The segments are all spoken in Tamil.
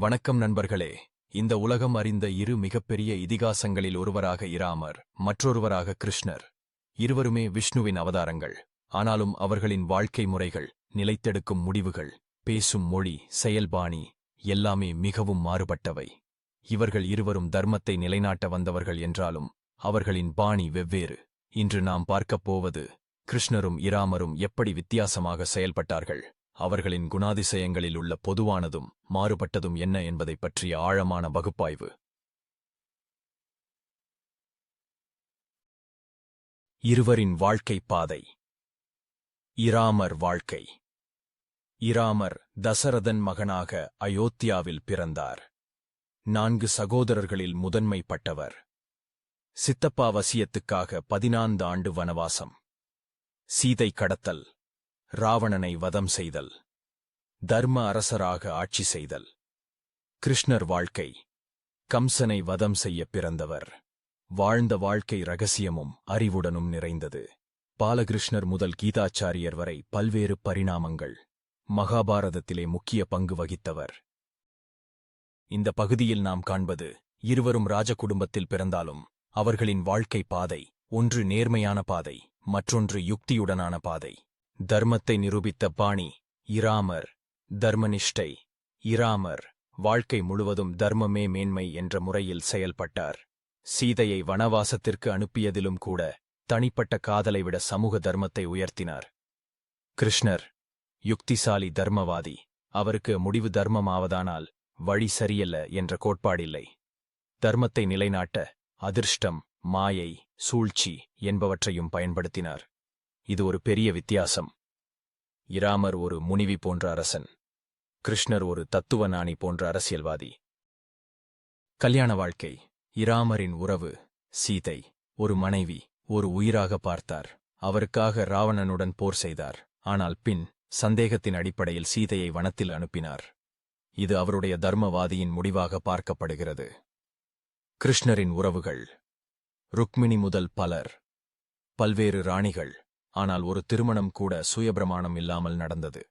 வணக்கம் நண்பர்களே. இந்த உலகம் அறிந்த இரு மிகப்பெரிய இதிகாசங்களில் ஒருவராக இராமர் மற்றொருவராக கிருஷ்ணர். இருவருமே விஷ்ணுவின் அவதாரங்கள். ஆனாலும் அவர்களின் வாழ்க்கை முறைகள் நிலைத்தெடுக்கும் முடிவுகள் பேசும் மொழி செயல்பாணி எல்லாமே மிகவும் மாறுபட்டவை. இவர்கள் இருவரும் தர்மத்தை நிலைநாட்ட வந்தவர்கள் என்றாலும் அவர்களின் பாணி வெவ்வேறு. இன்று நாம் பார்க்கப் போவது கிருஷ்ணரும் இராமரும் எப்படி வித்தியாசமாக செயல்பட்டார்கள். அவர்களின் குணாதிசயங்களில் உள்ள பொதுவானதும் மாறுபட்டதும் என்ன என்பதைப் பற்றிய ஆழமான பகுப்பாய்வு இருவரின் வாழ்க்கை பாதை. இராமர் வாழ்க்கை. இராமர் தசரதன் மகனாக அயோத்தியாவில் பிறந்தார். நான்கு சகோதரர்களில் முதன்மைப்பட்டவர். சித்தப்பா வசியத்துக்காக பதினான்கு ஆண்டு வனவாசம். சீதை கடத்தல். ராவணனை வதம் செய்தல். தர்ம அரசராக ஆட்சி செய்தல். கிருஷ்ணர் வாழ்க்கை. கம்சனை வதம் செய்ய பிறந்தவர். வாழ்ந்த வாழ்க்கை ரகசியமும் அறிவுடனும் நிறைந்தது. பாலகிருஷ்ணர் முதல் கீதாச்சாரியர் வரை பல்வேறு பரிணாமங்கள். மகாபாரதத்திலே முக்கிய பங்கு வகித்தவர். இந்த பகுதியில் நாம் காண்பது இருவரும் ராஜ குடும்பத்தில் பிறந்தாலும் அவர்களின் வாழ்க்கை பாதை ஒன்று நேர்மையான பாதை மற்றொன்று யுக்தியுடனான பாதை. தர்மத்தை நிரூபித்த பாணி இராமர். தர்மனிஷ்டை இராமர். வாழ்க்கை முழுவதும் தர்மமே மேன்மை என்ற முறையில் செயல்பட்டார். சீதையை வனவாசத்திற்கு அனுப்பியதிலும் கூட தனிப்பட்ட காதலை விட சமூக தர்மத்தை உயர்த்தினார். கிருஷ்ணர் யுக்திசாலி தர்மவாதி அவருக்கு முடிவு தர்மமாவதானால் வழி சரியல்ல என்ற கோட்பாடில்லை. தர்மத்தை நிலைநாட்ட அதிர்ஷ்டம் மாயை சூழ்ச்சி என்பவற்றையும் பயன்படுத்தினார். இது ஒரு பெரிய வித்தியாசம். இராமர் ஒரு முனிவி போன்ற அரசன். கிருஷ்ணர் ஒரு தத்துவ நாணி போன்ற அரசியல்வாதி. கல்யாண வாழ்க்கை. இராமரின் உறவு. சீதை. ஒரு மனைவி. ஒரு உயிராக பார்த்தார். அவருக்காக ராவணனுடன் போர் செய்தார். ஆனால் பின் சந்தேகத்தின் அடிப்படையில் சீதையை வனத்தில் அனுப்பினார். இது அவருடைய தர்மவாதியின் முடிவாக பார்க்கப்படுகிறது. கிருஷ்ணரின் உறவுகள். ருக்மிணி முதல் பலர். பல்வேறு ராணிகள். ஆனால் ஒரு திருமணம் கூட சுயபிரமாணம் இல்லாமல் நடந்தது.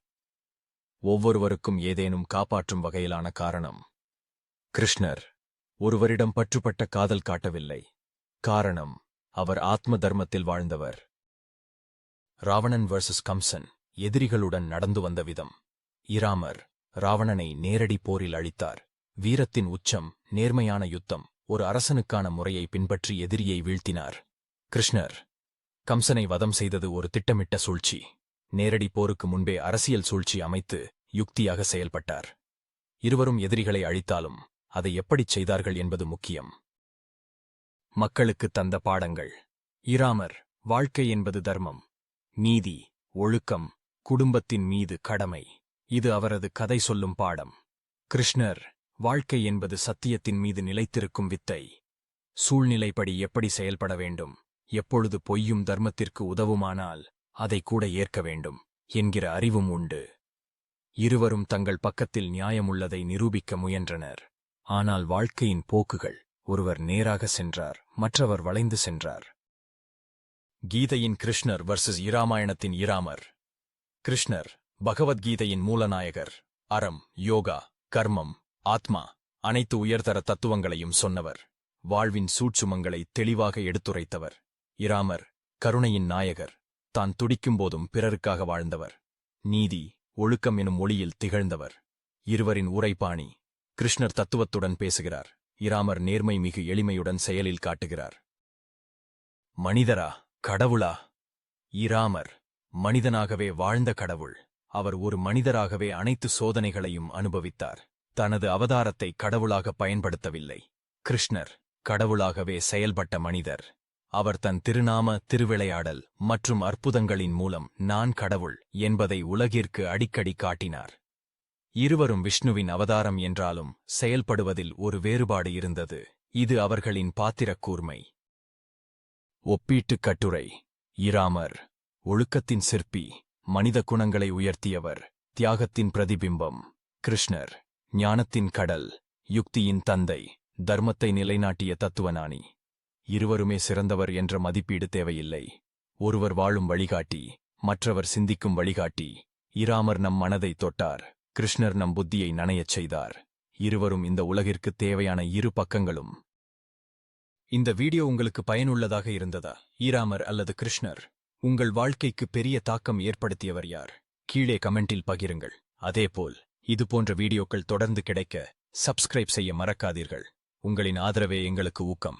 ஒவ்வொருவருக்கும் ஏதேனும் காப்பாற்றும் வகையிலான காரணம். கிருஷ்ணர் ஒருவரிடம் பற்றுப்பட்ட காதல் காட்டவில்லை. காரணம் அவர் ஆத்ம தர்மத்தில் வாழ்ந்தவர். ராவணன் வர்சஸ் கம்சன் எதிரிகளுடன் நடந்து வந்த விதம். இராமர் ராவணனை நேரடி போரில் அழித்தார். வீரத்தின் உச்சம் நேர்மையான யுத்தம் ஒரு அரசனுக்கான முறையை பின்பற்றி எதிரியை வீழ்த்தினார். கிருஷ்ணர் கம்சனை வதம் செய்தது ஒரு திட்டமிட்ட சூழ்ச்சி. நேரடி போருக்கு முன்பே அரசியல் சூழ்ச்சி அமைத்து யுக்தியாக செயல்பட்டார். இருவரும் எதிரிகளை அழித்தாலும் அதை எப்படிச் செய்தார்கள் என்பது முக்கியம். மக்களுக்கு தந்த பாடங்கள். இராமர் வாழ்க்கை என்பது தர்மம். நீதி ஒழுக்கம் குடும்பத்தின் மீது கடமை. இது அவரது கதை சொல்லும் பாடம். கிருஷ்ணர் வாழ்க்கை என்பது சத்தியத்தின் மீது நிலைத்திருக்கும் வித்தை. சூழ்நிலைப்படி எப்படி செயல்பட வேண்டும்? எப்பொழுது பொய்யும் தர்மத்திற்கு உதவுமானால் அதை கூட ஏற்க வேண்டும் என்கிற அறிவும் உண்டு. இருவரும் தங்கள் பக்கத்தில் நியாயமுள்ளதை நிரூபிக்க முயன்றனர். ஆனால் வாழ்க்கையின் போக்குகள் ஒருவர் நேராக சென்றார் மற்றவர் வளைந்து சென்றார். கீதையின் கிருஷ்ணர் வர்சஸ் இராமாயணத்தின் இராமர். கிருஷ்ணர் பகவத்கீதையின் மூலநாயகர் அறம் யோகா கர்மம் ஆத்மா அனைத்து உயர்தர தத்துவங்களையும் சொன்னவர். வாழ்வின் சூட்சுமங்களை தெளிவாக எடுத்துரைத்தவர். இராமர் கருணையின் நாயகர் தான் துடிக்கும்போதும் பிறருக்காக வாழ்ந்தவர். நீதி ஒழுக்கம் எனும் ஒளியில் திகழ்ந்தவர். இருவரின் உரைபாணி கிருஷ்ணர் தத்துவத்துடன் பேசுகிறார். இராமர் நேர்மை மிகு எளிமையுடன் செயலில் காட்டுகிறார். மனிதரா கடவுளா? இராமர் மனிதனாகவே வாழ்ந்த கடவுள். அவர் ஒரு மனிதராகவே அனைத்து சோதனைகளையும் அனுபவித்தார். தனது அவதாரத்தை கடவுளாக பயன்படுத்தவில்லை. கிருஷ்ணர் கடவுளாகவே செயல்பட்ட மனிதர். அவர் தன் திருநாம திருவிளையாடல் மற்றும் அற்புதங்களின் மூலம் நான் கடவுள் என்பதை உலகிற்கு அடிக்கடி காட்டினார். இருவரும் விஷ்ணுவின் அவதாரம் என்றாலும் செயல்படுவதில் ஒரு வேறுபாடு இருந்தது. இது அவர்களின் பாத்திரக் கூர்மை. ஒப்பீட்டுக் கட்டுரை. இராமர். ஒழுக்கத்தின் சிற்பி. மனித குணங்களை உயர்த்தியவர். தியாகத்தின் பிரதிபிம்பம். கிருஷ்ணர். ஞானத்தின் கடல். யுக்தியின் தந்தை. தர்மத்தை நிலைநாட்டிய தத்துவநாணி இருவருமே சிறந்தவர் என்ற மதிப்பீடு தேவையில்லை. ஒருவர் வாழும் வழிகாட்டி மற்றவர் சிந்திக்கும் வழிகாட்டி. இராமர் நம் மனதை தொட்டார் கிருஷ்ணர் நம் புத்தியை நனையச் செய்தார். இருவரும் இந்த உலகிற்கு தேவையான இரு பக்கங்களும். இந்த வீடியோ உங்களுக்கு பயனுள்ளதாக இருந்ததா? ஈராமர் அல்லது கிருஷ்ணர்? உங்கள் வாழ்க்கைக்கு பெரிய தாக்கம் ஏற்படுத்தியவர் யார்? கீழே கமெண்டில் பகிருங்கள். அதேபோல் இது போன்ற வீடியோக்கள் தொடர்ந்து கிடைக்க சப்ஸ்கிரைப் செய்ய மறக்காதீர்கள். உங்களின் ஆதரவே எங்களுக்கு ஊக்கம்.